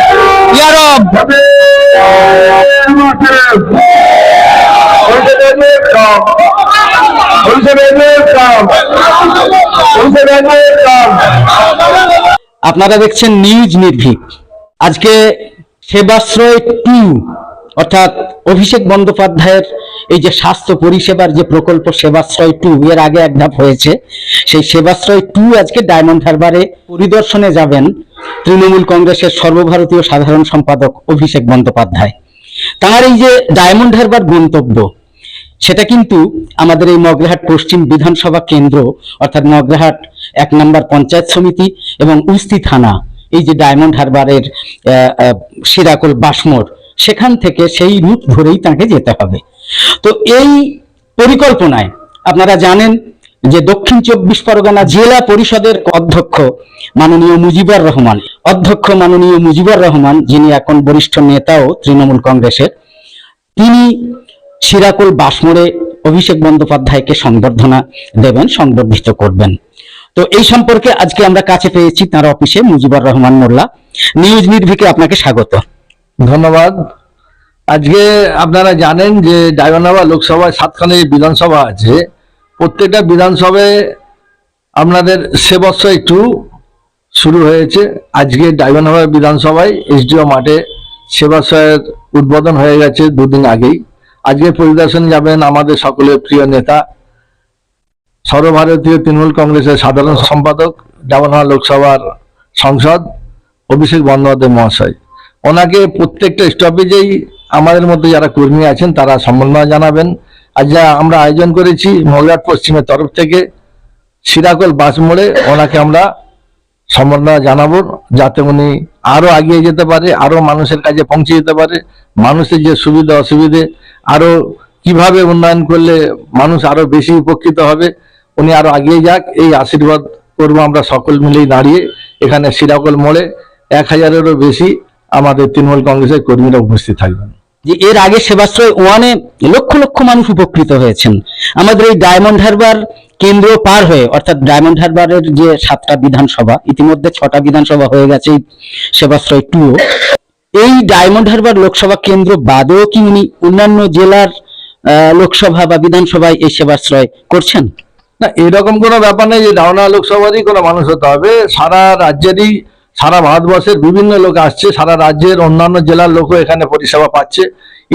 পুরো ইয়ারব আপনারা দেখছেন নিউজ নির্ভীক। আজকে সেবাশ্রয় টু অর্থাৎ অভিষেক বন্দ্যোপাধ্যায়ের এই যে স্বাস্থ্য পরিষেবার যে প্রকল্প সেবাশ্রয় টু এর আগে এক ধাপ হয়েছে সেই সেবাশ্রয় টু আজকে ডায়মন্ড হারবারে পরিদর্শনে যাবেন তৃণমূল কংগ্রেসের সর্বভারতীয় সাধারণ সম্পাদক অভিষেক বন্দ্যোপাধ্যায়। তার এই যে ডায়মন্ড হারবার গন্তব্য সেটা কিন্তু আমাদের এই মগরাহাট পশ্চিম বিধানসভা কেন্দ্র অর্থাৎ মগরাহাট এক নম্বর পঞ্চায়েত সমিতি এবং উস্তি থানা এই যে ডায়মন্ড হারবারের আহ, বাসমোর সেখান থেকে সেই রুট ধরেই তাকে যেতে হবে। তো এই পরিকল্পনায় আপনারা জানেন যে দক্ষিণ চব্বিশ পরগনা জেলা পরিষদের অধ্যক্ষ মাননীয় মুজিবুর রহমান, অধ্যক্ষ মাননীয় মুজিবুর রহমান, যিনি এখন বরিষ্ঠ নেতাও তৃণমূল কংগ্রেসের, তিনি সিরাকুল বাসমোড়ে অভিষেক বন্দ্যোপাধ্যায়কে সংবর্ধনা দেবেন, সংবর্ধিত করবেন। তো এই সম্পর্কে আজকে আমরা কাছে পেয়েছি, তার অফিসে মুজিবুর রহমান মোল্লা। নিউজ নির্ভিকে আপনাকে স্বাগত। ধন্যবাদ। আজকে আপনারা জানেন যে ডায়মন্ডাবা লোকসভায় সাতখানে বিধানসভা আছে। প্রত্যেকটা বিধানসভায় আপনাদের সে বছর একটু শুরু হয়েছে। আজকে ডায়মন্ডাবা বিধানসভায় এসডিও মাঠে সেবাশ্রয়ের উদ্বোধন হয়ে গেছে দুদিন আগেই। আজকে পরিদর্শন যাবেন আমাদের সকলের প্রিয় নেতা, সর্বভারতীয় তৃণমূল কংগ্রেসের সাধারণ সম্পাদক ডায়মন্ডাবা লোকসভার সংসদ অভিষেক বন্দ্যোপাধ্যায় মহাশয়। ওনাকে প্রত্যেকটা স্টপেজেই আমাদের মধ্যে যারা কর্মী আছেন, তারা সম্বর্ধনা জানাবেন। আজ যা আমরা আয়োজন করেছি মগরাট পশ্চিমের তরফ থেকে, সিরাকল বাস মোড়ে ওনাকে আমরা সম্বর্ধনা জানাব, যাতে উনি আরও এগিয়ে যেতে পারে, আরও মানুষের কাছে পৌঁছে যেতে পারে, মানুষের যে সুবিধা অসুবিধে, আরও কীভাবে উন্নয়ন করলে মানুষ আরও বেশি উপকৃত হবে, উনি আরও এগিয়ে যাক, এই আশীর্বাদ করব আমরা সকল মিলেই দাঁড়িয়ে। এখানে সিরাকল মোড়ে এক হাজারেরও বেশি আমাদের তৃণমূল কংগ্রেসের কর্মীরা উপস্থিত থাকবেন। যে এর আগে সেবাশ্রয় ওয়ানে লক্ষ লক্ষ মানুষ উপকৃত হয়েছেন। আমাদের এই ডায়মন্ড হারবার কেন্দ্র পার হয়ে অর্থাৎ ডায়মন্ড হারবারের যে সাতটা বিধানসভা ইতিমধ্যে ছটা বিধানসভা হয়ে গেছে সেবাশ্রয় টু এই ডায়মন্ড হারবার লোকসভা কেন্দ্র বাদেও কি উনি অন্যান্য জেলার আহ, লোকসভা বা বিধানসভায় এই সেবাশ্রয় করছেন? না এরকম কোনো ব্যাপার নেই যে ডাউনা লোকসভারই কোনো মানুষ হতে হবে। সারা রাজ্যেরই সারা ভারতবর্ষের বিভিন্ন লোক আসছে, সারা রাজ্যের অন্যান্য জেলার লোকও এখানে পরিষেবা পাচ্ছে।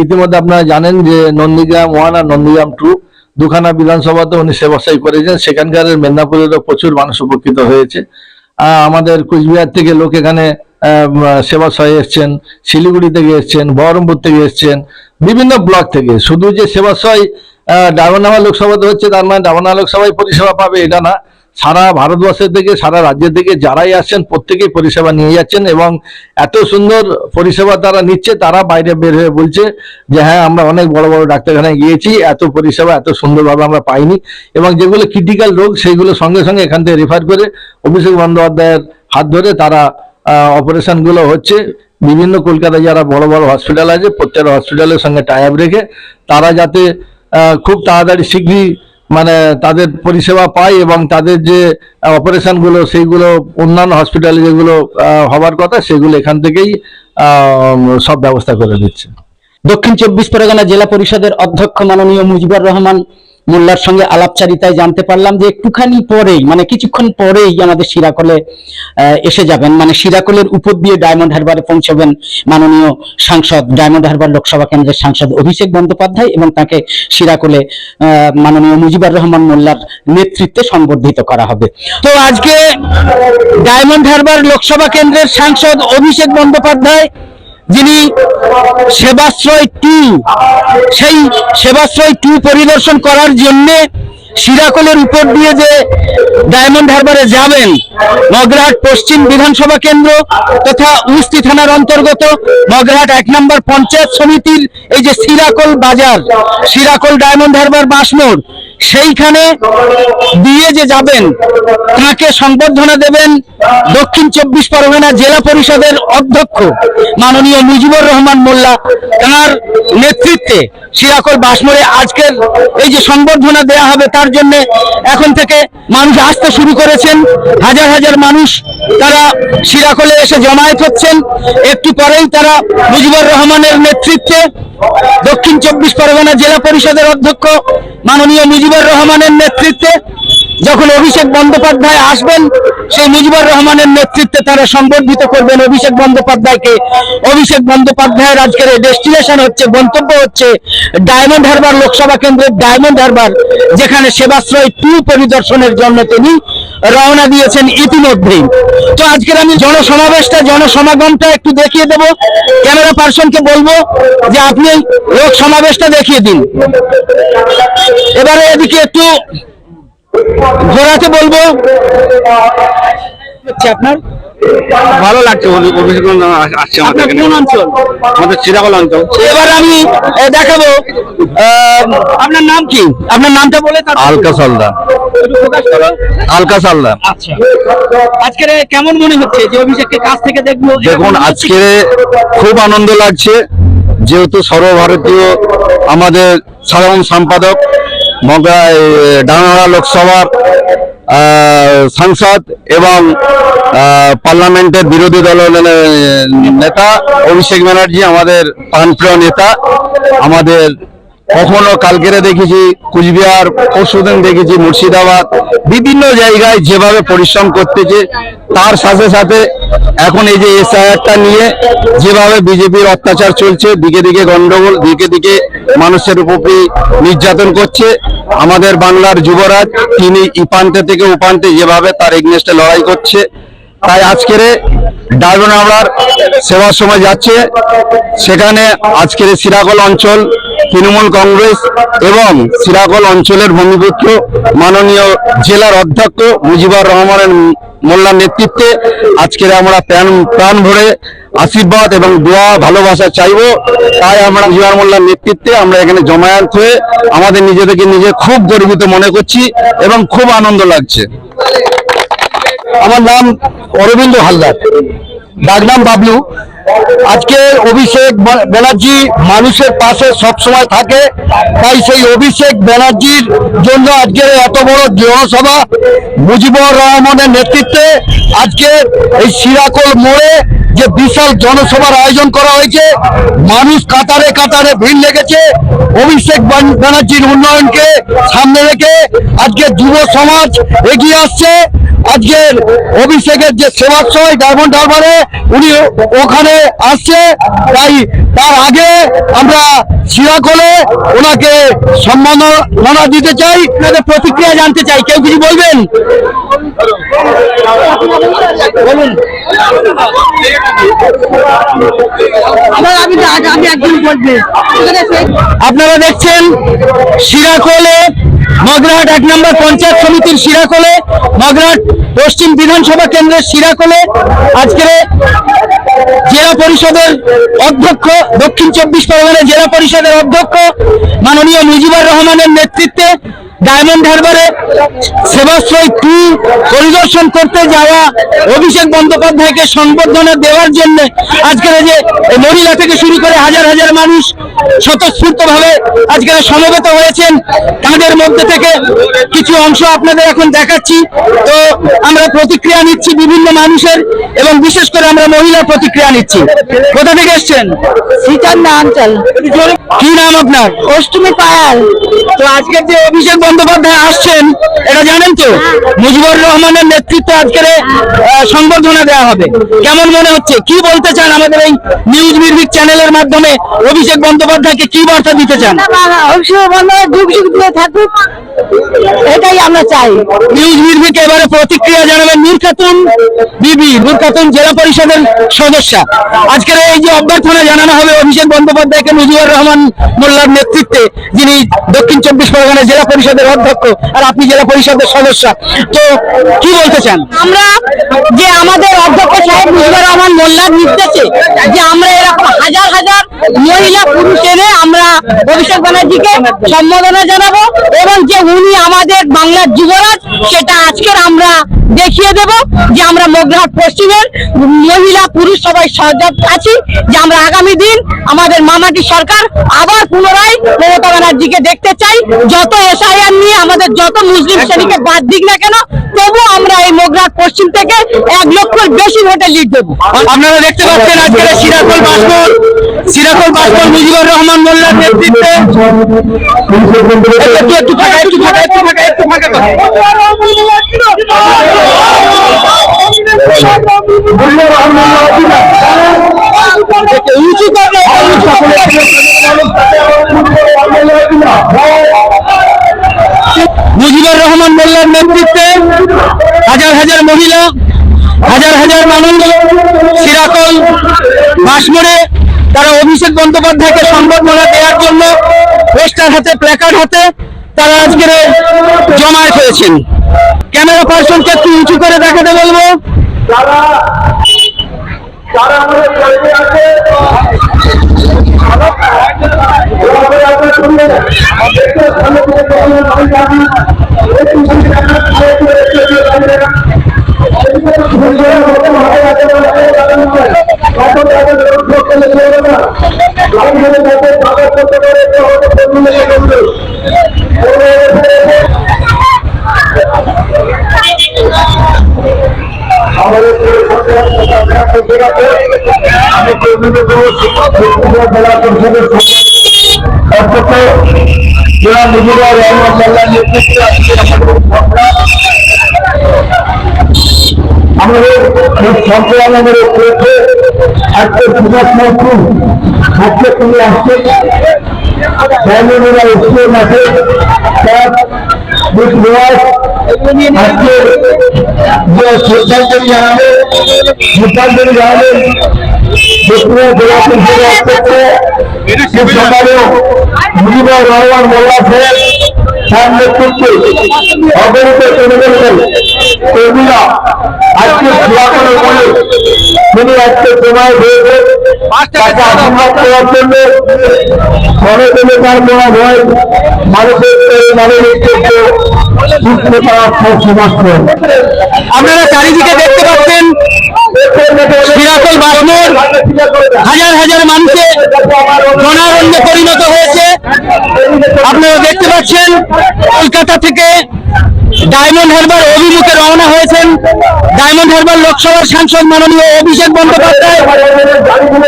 ইতিমধ্যে আপনারা জানেন যে নন্দীগ্রাম ওয়ান আর নন্দীগ্রাম টু দুখানা বিধানসভাতে উনি সেবাশাই করেছেন। সেখানকার মেদিনীপুরেরও প্রচুর মানুষ উপকৃত হয়েছে। আমাদের কুচবিহার থেকে লোক এখানে সেবাশয়ে এসছেন, শিলিগুড়ি থেকে এসছেন, বহরমপুর থেকে এসছেন, বিভিন্ন ব্লক থেকে। শুধু যে সেবাশয় ডায়মন্ডামা লোকসভাতে হচ্ছে, তার মানে ডায়মন্ডামা লোকসভায় পরিষেবা পাবে এটা না। সারা ভারতবর্ষের থেকে সারা রাজ্যের থেকে যারাই আসছেন, প্রত্যেকেই পরিষেবা নিয়ে যাচ্ছেন এবং এত সুন্দর পরিষেবা তারা নিচ্ছে, তারা বাইরে বের হয়ে বলছে যে হ্যাঁ আমরা অনেক বড় বড় ডাক্তারখানায় গিয়েছি, এত পরিষেবা, এত সুন্দরভাবে আমরা পাইনি এবং যেগুলো ক্রিটিক্যাল রোগ সেইগুলো সঙ্গে সঙ্গে এখান থেকে রেফার করে অভিষেক বন্দ্যোপাধ্যায়ের হাত ধরে তারা অপারেশনগুলো হচ্ছে। বিভিন্ন কলকাতায় যারা বড় বড় হসপিটাল আছে প্রত্যেক হসপিটালের সঙ্গে টাই আপ রেখে তারা যাতে খুব তাড়াতাড়ি শীঘ্রই মানে তাদের পরিষেবা পায় এবং তাদের যে অপারেশনগুলো, সেইগুলো, অন্যান্য হসপিটালে যেগুলো হবার কথা, সেগুলো এখান থেকেই সব ব্যবস্থা করে দিচ্ছে। দক্ষিণ চব্বিশ পরগনা জেলা পরিষদের অধ্যক্ষ মাননীয় মুজিবুর রহমান মোল্লার সঙ্গে আলাপচারিতায় জানতে পারলাম যে একটুখানি পরেই মানে কিছুক্ষণ পরেই আমাদের সিরাকলে এসে যাবেন। মানে সিরাকলের উপর দিয়ে ডায়মন্ড হারবারে পৌঁছবেন মাননীয় সাংসদ, ডায়মন্ড হারবার লোকসভা কেন্দ্রের সাংসদ অভিষেক বন্দ্যোপাধ্যায় এবং তাকে সিরাকলে মাননীয় মুজিবুর রহমান মোল্লার নেতৃত্বে সংবর্ধিত করা হবে। তো আজকে ডায়মন্ড হারবার লোকসভা কেন্দ্রের সাংসদ অভিষেক বন্দ্যোপাধ্যায় যিনি সেবাশ্রয় টু, সেই সেবাশ্রয় টু পরিদর্শন করার জন্য সিরাকলের উপর দিয়ে যে ডায়মন্ড হারবারে যাবেন, মগরাহাট পশ্চিম বিধানসভা কেন্দ্র তথা উস্তি থানার অন্তর্গত মগরাহাট এক নম্বর পঞ্চায়েত সমিতির এই যে সিরাকল বাজার, সিরাকল ডায়মন্ড হারবার বাসমোড় সেইখানে দিয়ে যে যাবেন, তাকে সংবর্ধনা দেবেন দক্ষিণ চব্বিশ পরগনা জেলা পরিষদের অধ্যক্ষ মাননীয় মুজিবুর রহমান মোল্লা। তার নেতৃত্বে শিরাকল বাসমরে আজকের এই যে সংবর্ধনা দেয়া হবে, তার জন্য এখন থেকে মানুষ আসতে শুরু করেছেন। হাজার হাজার মানুষ তারা সিরাকলে এসে জমায়েত হচ্ছেন। একটু পরেই তারা মুজিবুর রহমানের নেতৃত্বে দক্ষিণ চব্বিশ পরগনা জেলা পরিষদের অধ্যক্ষ মাননীয় মুজিবুর রহমানের নেতৃত্বে যখন অভিষেক বন্দ্যোপাধ্যায় আসবেন, সেই মুজিবুর রহমানের নেতৃত্বে তারা সংবর্ধিত করবেন অভিষেক বন্দ্যোপাধ্যায়কে। অভিষেক বন্দ্যোপাধ্যায়ের আজকের ডেস্টিনেশন হচ্ছে, গন্তব্য হচ্ছে ডায়মন্ড হারবার, লোকসভা কেন্দ্রের ডায়মন্ড হারবার, যেখানে সেবাশ্রয় টু পরিদর্শনের জন্য তিনি রওনা দিয়েছেন ইতিমধ্যেই। তো আজকের আমি জনসমাবেশটা, জনসমাগমটা একটু দেখিয়ে দেব। ক্যামেরা পার্সনকে বলব যে আপনি লোক সমাবেশটা দেখিয়ে দিন। এবারে এদিকে একটু ঘোরাতে বলব। হচ্ছে আপনার? ভালো লাগছে অভি- অভিষেক বন্দ্যোপাধ্যায় আস- আসছে আমাদের কোন অঞ্চল? আমাদের চিরাকল অঞ্চল। এবার আমি দেখাবো আপনার নাম কি? আপনার নামটা বলে আলকা সালদা। আলকা আচ্ছা। কেমন মনে হচ্ছে যে অভিষেককে কাছ থেকে দেখব? দেখুন আজকে খুব আনন্দ লাগছে যেহেতু সর্বভারতীয় আমাদের সাধারণ সম্পাদক মগা ডাঙ্গা লোকসভার সাংসদ এবং পার্লামেন্টের বিরোধী দল নেতা অভিষেক ব্যানার্জি আমাদের প্রাণপ্রিয় নেতা আমাদের কখনো কালকেরে দেখেছি কুচবিহার পরশুদিন দেখেছি মুর্শিদাবাদ, বিভিন্ন জায়গায় যেভাবে পরিশ্রম করতেছে, তার সাথে সাথে এখন এই যে এসআইআরটা নিয়ে যেভাবে বিজেপির অত্যাচার চলছে, দিকে দিকে গন্ডগোল, দিকে দিকে মানুষের উপর নির্যাতন করছে, আমাদের বাংলার যুবরাজ, তিনি ইপান্তে থেকে উপান্তে যেভাবে তার এগনেস্টে লড়াই করছে তাই আজকের ডায়মন্ড হাওড়ার সেবার সময় যাচ্ছে। সেখানে আজকের সিরাকল অঞ্চল, তৃণমূল কংগ্রেস এবং সিরাকল অঞ্চলের ভূমিপুত্র মাননীয় জেলার অধ্যক্ষ মুজিবুর রহমানের মোল্লার নেতৃত্বে আজকের আমরা প্রাণ প্রাণ ভরে আশীর্বাদ এবং দোয়া, ভালোবাসা চাইব। তাই আমরা মুজিবুর মোল্লার নেতৃত্বে আমরা এখানে জমায়েত হয়ে আমাদের নিজেদেরকে নিজে খুব গর্বিত মনে করছি এবং খুব আনন্দ লাগছে। আমার নাম অরবিন্দ হালদার। ডাকনাম বাবলু। আজকে অভিষেক ব্যানার্জি মানুষের পাশে সবসময় থাকে, তাই সেই অভিষেক ব্যানার্জির জন্য আজকে এত বড় জনসভা মুজিবুর রহমানের নেতৃত্বে আজকে এই সিরাকল মোড়ে যে বিশাল জনসভার আয়োজন করা হয়েছে, মানুষ কাতারে কাতারে ভিড় লেগেছে, অভিষেক ব্যানার্জির উন্নয়নকে সামনে রেখে আজকে যুব সমাজ এগিয়ে আসছে। আজকের অভিষেকের যে সেবাশ্রয় ডায়মন্ড হারবারে উনি ওখানে আসছে তাই তার আগে আমরা সিরাকলে ওনাকে সম্মাননা দিতে চাই। আপনাদের প্রতিক্রিয়া জানতে চাই কেউ কিছু বলবেন? বলুন। আপনারা দেখছেন শিরাকোলে মগরাহাট এক নম্বর পঞ্চায়েত সমিতির শিরাকোলে মগরাহাট পশ্চিম বিধানসভা কেন্দ্রের শিরাকোলে আজকের জেলা পরিষদের অধ্যক্ষ, দক্ষিণ চব্বিশ পরগনা জেলা পরিষদের অধ্যক্ষ মাননীয় মুজিবুর রহমানের নেতৃত্বে ডায়মন্ড হারবারে সেবাশ্রয় টু পরিদর্শন করতে যাওয়া অভিষেক বন্দ্যোপাধ্যায়কে সংবর্ধনা দেওয়ার জন্য আজকের যে মহিলা থেকে শুরু করে হাজার হাজার মানুষ স্বতঃস্ফূর্ত ভাবে আজকে সমবেত হয়েছেন। তাদের মধ্যে থেকে কিছু অংশ আপনাদের এখন দেখাচ্ছি। তো আমরা প্রতিক্রিয়া নিচ্ছি বিভিন্ন মানুষের এবং বিশেষ করে আমরা মহিলার প্রতিক্রিয়া নিচ্ছি। কোথা থেকে এসছেন? সীতান্না অঞ্চল কি নাম আপনার? অষ্টমী পায়াল। তো আজকের যে অভিষেক বন্দ্যোপাধ্যায় আসছেন এটা জানেন তো? মুজিবুর রহমানের নেতৃত্বে আজকের সংবর্ধনা দেওয়া হবে। কেমন মনে হচ্ছে? কি বলতে চান আমাদের এই নিউজ মিউজিক চ্যানেলের মাধ্যমে? অভিষেক বন্দ্যোপাধ্যায়কে কি বার্তা দিতে চান? অভিষেক বন্দ্যোপাধ্যায় যুগ যুগ দিয়ে থাকুক। এটাই আমরা চাই। নিউজ মিউজিক এবারে প্রতিক্রিয়া জানাবেন নূর খাতুন বিবি নূর খাতুন জেলা পরিষদের সদস্যা। আজকের এই যে অভ্যর্থনা জানানো হবে অভিষেক বন্দ্যোপাধ্যায়কে মুজিবুর রহমান মোল্লার নেতৃত্বে যিনি দক্ষিণ চব্বিশ পরগনা জেলা পরিষদের অধ্যক্ষ আর আপনি জেলা পরিষদের সদস্য। তো কি বলতে চান? আমরা যে আমাদের অধ্যক্ষ সাহেব মুজিবুর রহমান মোল্লার নির্দেশে যে আমরা এরকম হাজার হাজার মহিলা পুরুষ এনে আমরা অভিষেক ব্যানার্জিকে সম্বোধনা জানাব এবং যে উনি আমাদের বাংলার যুবরাজ, সেটা আজকের আমরা দেখিয়ে দেব যে আমরা মগরাহাট পশ্চিমের মহিলা পুরুষ সবাই সজাগ আছি, যে আমরা আগামী দিন আমাদের মামাটি সরকার আবার পুনরায় মমতা ব্যানার্জিকে দেখতে চাই। যত এসআইআর নিয়ে আমাদের যত মুসলিম শ্রেণীকে বাদ দিক না কেন তবু আমরা এই মগরাহাট পশ্চিম থেকে এক লক্ষর বেশি ভোটে লিড দেবো। আপনারা দেখতে পাচ্ছেন আজকে সিরাকুল বাসমল সিরাকুল বাসমল মুজিবুর রহমান মোল্লার নেতৃত্বে। একটু একটু ফাঁকা একটু ফাঁকা একটু ফাঁকা একটু ফাঁকা উঁচু করো, উঁচু মুজিবুর রহমান মোল্লার নেতৃত্বে হাজার হাজার মহিলা, হাজার হাজার মানুষ সিরাকল বাসমোড়ে তারা অভিষেক বন্দ্যোপাধ্যায়কে সম্বর্ধনা দেওয়ার জন্য পোস্টার হাতে, প্ল্যাকার্ড হাতে তারা আজকে জমায়েত হয়েছেন। ক্যামেরা পার্সনকে একটু উঁচু করে দেখাতে বলব। আমি কর্মীদের জেলা পরিষদের অন্তত জেলা মুজিবুর রহমান মোল্লার নেতৃত্বে আজকে আমাদের সংগ্রাম আমাদের এই সংগ্রাম আমাদের করেছে আজকে সুভাষ মহকুম আজকে তুমি আসছে ডায়মন্ডরা এসে মাঠে তার বিপ্লব আজকে যে শ্রদ্ধাঞ্জলি জানাবে শ্রদ্ধাঞ্জলি জানাবে দক্ষিণের জেলা পরিষদের অধ্যক্ষ, সে সকালেও মুজিবুর রহমান মোল্লা সাহেব অবহিত কর্মীরা আজকে সুরাকরের বলে তিনি আজকে সময় হয়েছে। তাকে আশীর্বাদ করার জন্য ঘরে তার মানুষের মানুষের আপনারা চারিদিকে দেখতে পাচ্ছেন সিরাকুল বাসমুর হাজার হাজার মানুষের জনারণ্যে পরিণত হয়েছে। আপনারা দেখতে পাচ্ছেন কলকাতা থেকে ডায়মন্ড হারবার অভিমুখে রওনা হয়েছেন। ডায়মন্ড হারবার লোকসভার সাংসদ মাননীয় অভিষেক বন্দ্যোপাধ্যায়।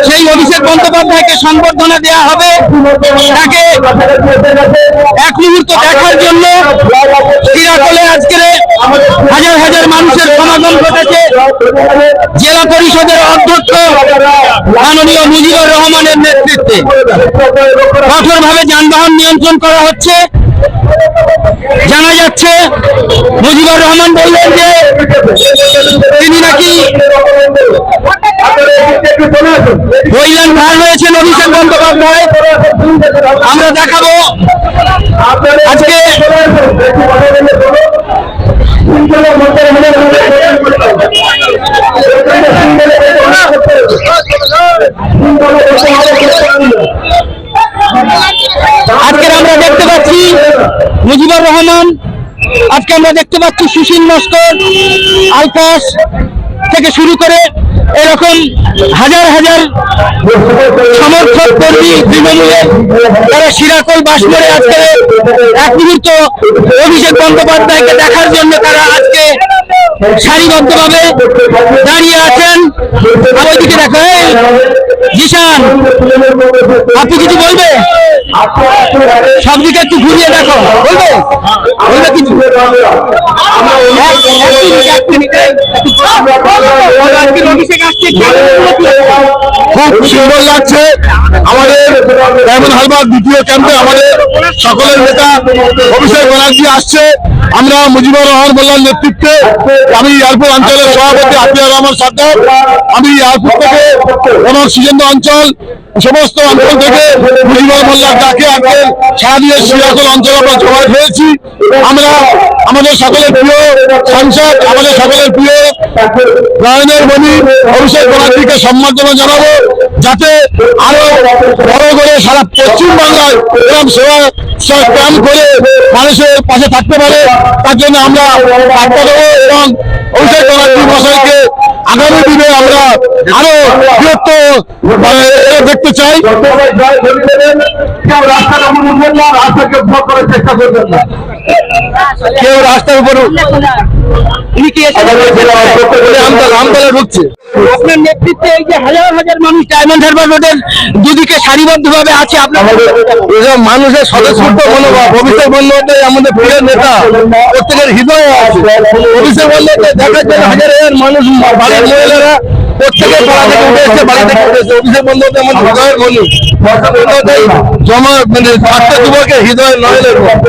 সেই অভিষেক বন্দ্যোপাধ্যায়কে সংবর্ধনা দেওয়া হবে। তাকে এক মুহূর্ত দেখার জন্য সিরাকলে আজকে হাজার হাজার মানুষের সমাগম ঘটেছে। জেলা পরিষদের অধ্যক্ষ মাননীয় মুজিবুর রহমানের নেতৃত্বে। কঠোরভাবে যানবাহন নিয়ন্ত্রণ করা হচ্ছে। জানা যাচ্ছে মুজিবুর রহমান বললেন যে তিনি নাকি বইলেন ভার হয়েছেন অভিষেক বন্দ্যোপাধ্যায়। আমরা দেখাবো আজকে আজকে আমরা দেখতে পাচ্ছি মুজিবুর রহমান, আজকে আমরা দেখতে পাচ্ছি সুশীল নস্কর আলকাশ থেকে শুরু করে এরকম হাজার হাজার সমর্থক কর্মী তৃণমূলে তারা সিরাকল বাস করে আজকে এক মুহূর্ত অভিষেক বন্দ্যোপাধ্যায়কে দেখার জন্য তারা আজকে সারিবদ্ধভাবে দাঁড়িয়ে আছেন। আর ওইদিকে দেখো জিশান, আপনি কিছু বলবে? সবদিকে একটু ঘুরিয়ে দেখো। বলবে? বলবে কিছু? খুব সুন্দর লাগছে। আমাদের ডায়মন্ড হারবার দ্বিতীয় ক্যাম্পে আমাদের সকলের নেতা অভিষেক ব্যানার্জি আসছে। আমরা মুজিবুর রহমান মোল্লার নেতৃত্বে। আমি এয়ারপোর্ট অঞ্চলের সভাপতি আতিয়ার রহমান সর্দার আমি এয়ারপোর্ট থেকে আমার সুজেন্দ্র অঞ্চল, সমস্ত অঞ্চল থেকে মুজিবুর মোল্লার ডাকে আজকে সারাদিনের সিরাকল অঞ্চল আমরা জমায়েত হয়েছি। আমরা আমাদের সকলের প্রিয় সাংসদ, আমাদের সকলের প্রিয় নয়নের মণি অভিষেক ব্যানার্জিকে সম্মাননা জানাব, যাতে আরও বড় করে সারা পশ্চিম বাংলায় এরকম সেবা করে মানুষের পাশে থাকতে পারে। তার জন্য আমরা বার্তা দেবো এবং অভিষেক ব্যানার্জি মশাইকে আগামী দিনে আমরা আরও বৃহত্তর মানে, দেখতে চাই। কেউ রাস্তার উপর আমতলা ঢুকছে। আপনার নেতৃত্বে এই যে হাজার হাজার মানুষ ডায়মন্ড হারবার রোডের দুদিকে সারিবদ্ধ ভাবে আছে, আপনার মানুষের স্বতঃস্ফূর্ত মনোভাব, অভিষেক বন্দ্যোপাধ্যায় আমাদের প্রিয় নেতা, প্রত্যেকের হৃদয়ে আছে। অভিষেক বন্দ্যোপাধ্যায় দেখার জন্য হাজার হাজার মানুষ বাড়ির মহিলারা প্রত্যেকের পাড়া থেকে উঠে বাড়ি থেকে উঠে অভিষেক বন্দ্যোপাধ্যায় হৃদয়ের জমা মানে যুবকের হৃদয়ের নয়নের মনি।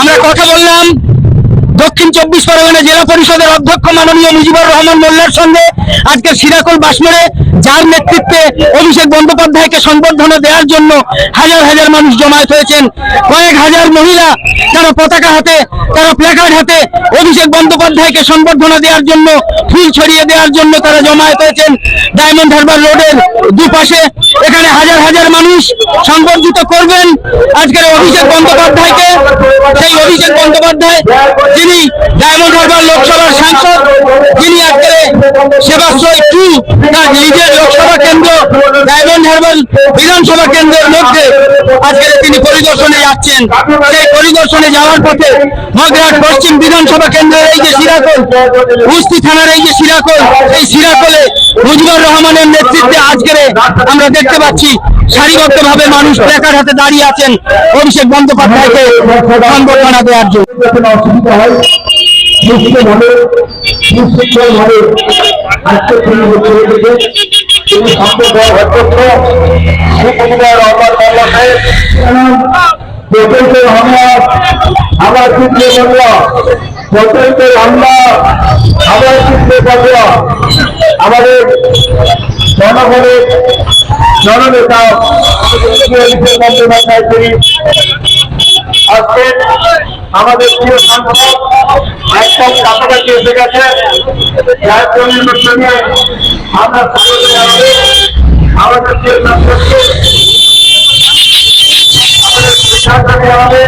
আমরা কথা বললাম দক্ষিণ চব্বিশ পরগনা জেলা পরিষদের অধ্যক্ষ মাননীয় মুজিবুর রহমান মোল্লার সঙ্গে আজকে সিরাকুল বাসমরে যার নেতৃত্বে অভিষেক বন্দ্যোপাধ্যায়কে সংবর্ধনা দেওয়ার জন্য হাজার হাজার মানুষ জমায়েত হয়েছেন। কয়েক হাজার মহিলা তারা পতাকা হাতে, তারা প্ল্যাকার্ড হাতে অভিষেক বন্দ্যোপাধ্যায়কে সংবর্ধনা দেওয়ার জন্য, ফুল ছড়িয়ে দেওয়ার জন্য তারা জমায়েত হয়েছেন। ডায়মন্ড হারবার রোডের দুপাশে এখানে হাজার হাজার মানুষ সংবর্ধিত করবেন। আজকের অভিষেক বন্দ্যোপাধ্যায়কে, সেই অভিষেক বন্দ্যোপাধ্যায়, যিনি ডায়মন্ড হারবার লোকসভার সাংসদ, যিনি আজকে সেবাশ্রয় টু তার নিজের লোকসভা কেন্দ্র বিধানসভা কেন্দ্রের মধ্যে আজকে তিনি পরিদর্শনে যাচ্ছেন। সেই পরিদর্শনে যাওয়ার পথে মগরাট পশ্চিম বিধানসভা কেন্দ্রের এই যে সিরাকল উস্তি থানার এই যে সিরাকল এই সিরাকলে মুজিবুর রহমানের নেতৃত্বে আজকের আমরা দেখতে পাচ্ছি সারিবদ্ধ ভাবে মানুষ প্লেকার হাতে দাঁড়িয়ে আছেন অভিষেক বন্দ্যোপাধ্যায়কে সংবর্ধনা দেওয়ার জন্য। সুস্থভাবে সুশৃঙ্খলভাবে আজকে তিনি ছেড়ে দিতে তিনি সম্পর্ক অধ্যক্ষ সুকুমার রহমান মোল্লা প্রকল্পের হামলা আবার চিত্রে বাংলা প্রকল্পের হামলা আবার চিত্রে বাংলা আমাদের জনগণের জননেতা তিনি আজকে আমাদের প্রিয় সাংসদ একদম কাছাকাছি এসে গেছে। যার জন্য আমরা স্বাগত জানাব আমাদের প্রিয় সাংসদকে শ্রদ্ধেয়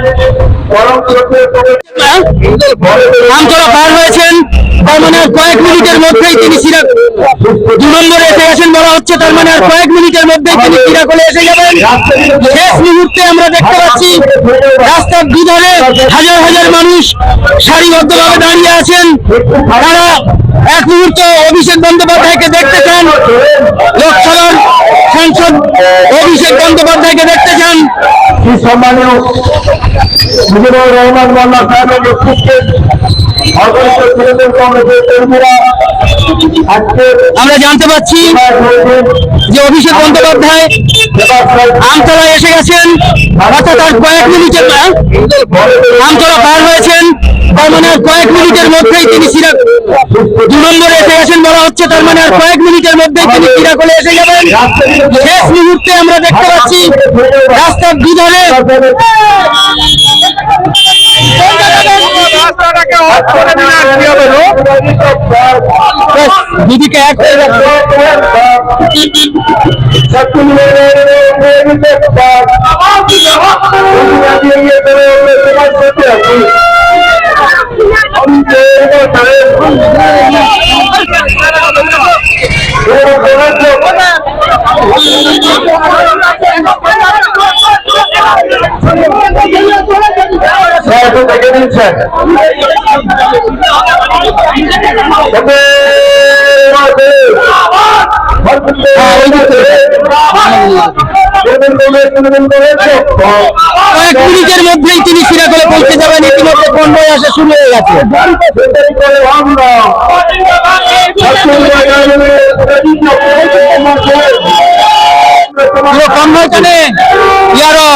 আমতলা পার হয়েছেন। তার মানে আর কয়েক মিনিটের মধ্যেই তিনি সিরাক দু নম্বরে এসে গেছেন বলা হচ্ছে, তার মানে আর কয়েক মিনিটের মধ্যেই তিনি সিরাকলে এসে যাবেন। শেষ মুহূর্তে আমরা দেখতে পাচ্ছি, রাস্তার দুধারে হাজার হাজার মানুষ সারিবদ্ধভাবে দাঁড়িয়ে আছেন। তারা এক মুহূর্ত অভিষেক বন্দ্যোপাধ্যায়কে দেখতে চান। লোকসভার সাংসদ অভিষেক বন্দ্যোপাধ্যায়কে দেখতে চান। সম্মানীয় রহমান মোল্লা সাহেবের নেতৃত্বে আমরা জানতে পাচ্ছি যে অভিষেক বন্দ্যোপাধ্যায় আমতলায় এসে গেছেন, অর্থাৎ কয়েক মিনিটের আমতলা পার হয়েছেন, তার মানে আর কয়েক মিনিটের মধ্যেই তিনি সিরাক দু নম্বরে এসে গেছেন বলা হচ্ছে, তার মানে আর কয়েক মিনিটের মধ্যেই তিনি সিরাকলে এসে যাবেন শেষ মুহূর্তে আমরা দেখতে পাচ্ছি রাস্তার দুধারে রাস্তাটাকে অফ করে দিলে আর কি হবে গো? দুদিকে এক হয়ে যাচ্ছে কয়েক মিনিটের মধ্যেই তিনি সিরাকলে পৌঁছে যাবেন। ইতিমধ্যে পনেরোই আসা শুরু হয়ে গেছে। ইয়ারব হ্যাঁ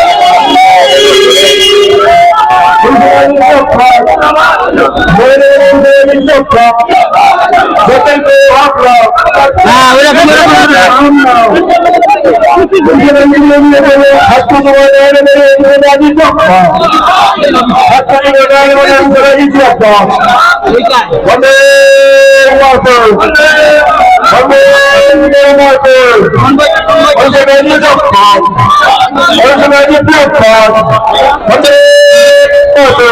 বন্দে মাতরম বন্দে মেরি বন্দে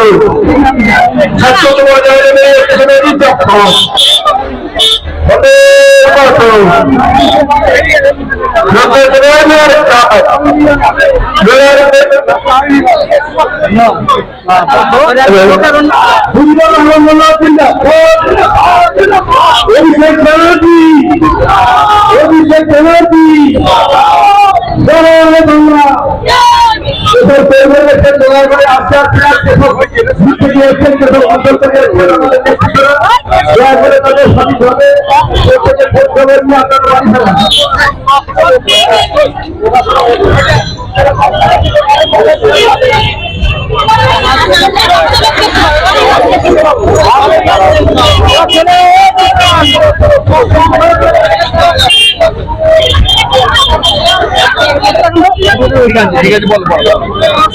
ছাত্র মাতরম অভিষেক এসব পরিবারের দোয়া করে আস্তে আস্তে আস্তে ঘুরতে গিয়েছেন যেসব আমাদের নেতৃত্বরা দয়া করে তাদের সঠিকভাবে প্রত্যেকে ভোট দেবেন নিয়ে আপনারা বাড়ি ফেরান।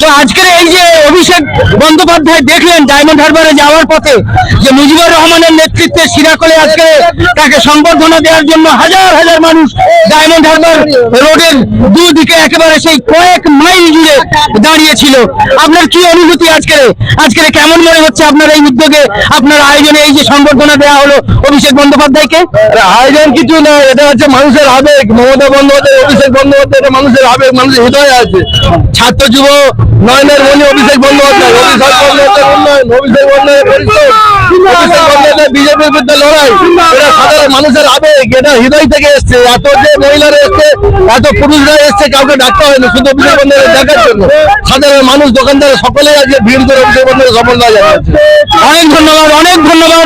তো আজকের এই যে অভিষেক বন্দ্যোপাধ্যায় দেখলেন ডায়মন্ড হারবারে যাওয়ার পথে যে মুজিবুর রহমানের নেতৃত্বে সিরাকলে আজকে তাকে সংবর্ধনা দেওয়ার জন্য হাজার হাজার মানুষ ডায়মন্ড হারবার রোডের দুদিকে একেবারে সেই কয়েক মাইল জুড়ে দাঁড়িয়েছিল। আপনার কি অনুভূতি আজকে আজকে কেমন মনে হচ্ছে আপনার এই উদ্যোগে? আপনার আয়োজনে এই যে সংবর্ধনা দেওয়া হলো অভিষেক বন্দ্যোপাধ্যায়কে? আয়োজন কিছু না এটা হচ্ছে মানুষের আবেগ। মমতা বন্দ্যোপাধ্যায় অভিষেক বন্দ্যোপাধ্যায় এটা মানুষের আবেগ মানুষের হৃদয় আছে। ছাত্র যুব নয়নের মনি অভিষেক বন্দ্যোপাধ্যায়। অভিষেক বন্দ্যোপাধ্যায় উন্নয়ন অভিষেক বন্দ্যোপাধ্যায় বিজেপির বিরুদ্ধে লড়াই। এটা সাধারণ মানুষের আবেগ এটা হৃদয় থেকে এসছে। এত যে মহিলারা এসছে এত পুরুষরা এসছে কাউকে ডাকতে হয়নি শুধু অভিষেক বন্দ্যোপাধ্যায় দেখার জন্য। সাধারণ মানুষ দোকানদার সকলেই আজকে ভিড় করে অভিষেক বন্দ্যোপাধ্যায় সফলতা জানাচ্ছে। অনেক ধন্যবাদ অনেক ধন্যবাদ।